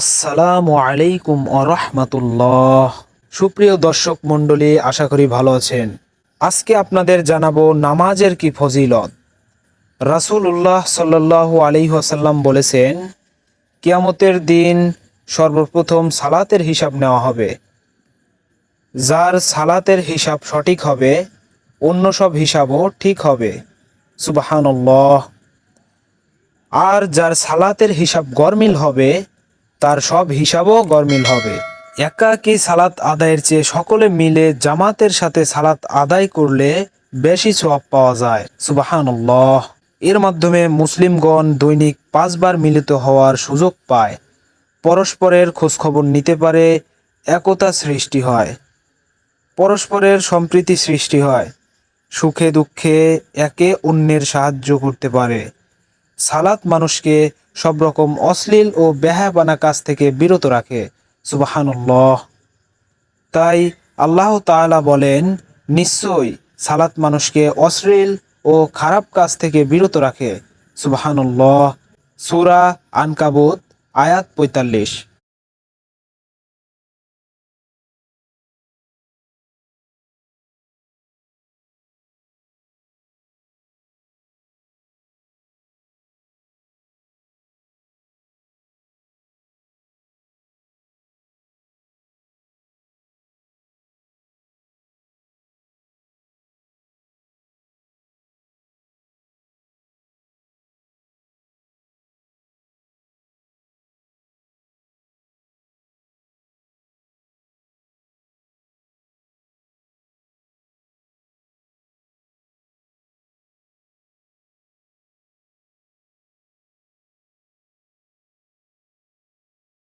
আসসালামু আলাইকুম আরহামাতুল্লাহ সুপ্রিয় দর্শক মণ্ডলী, আশা করি ভালো আছেন। আজকে আপনাদের জানাব নামাজের কি ফজিলত। রাসূলুল্লাহ সাল্লাল্লাহু আলাইহি ওয়াসাল্লাম বলেছেন, কিয়ামতের দিন সর্বপ্রথম সালাতের হিসাব নেওয়া হবে। যার সালাতের হিসাব সঠিক হবে, অন্য সব হিসাবও ঠিক হবে। সুবাহানল্লাহ। আর যার সালাতের হিসাব গরমিল হবে তার সব হিসাবও গরমিল হবে। একাকী সালাত আদায়ের চেয়ে সকলে মিলে জামাতের সাথে সালাত আদায় করলে বেশি সওয়াব পাওয়া যায়। সুবাহানল্লাহ। এর মাধ্যমে মুসলিমগণ দৈনিক পাঁচবার মিলিত হওয়ার সুযোগ পায়। পরস্পরের খোঁজখবর নিতে পারে, একতা সৃষ্টি হয়। পরস্পরের সম্প্রীতি সৃষ্টি হয়। সুখে দুঃখে একে অন্যের সাহায্য করতে পারে। সালাত মানুষকে সব রকম অশ্লীল ও বেহাবানা কাজ থেকে বিরত রাখে। সুবাহানুল্লাহ। তাই আল্লাহ তালা বলেন, নিশ্চয়ই সালাত মানুষকে অশ্লীল ও খারাপ কাজ থেকে বিরত রাখে। সুবাহানুল্লাহ। সুরা আনকাবুত, আয়াত পঁয়তাল্লিশ।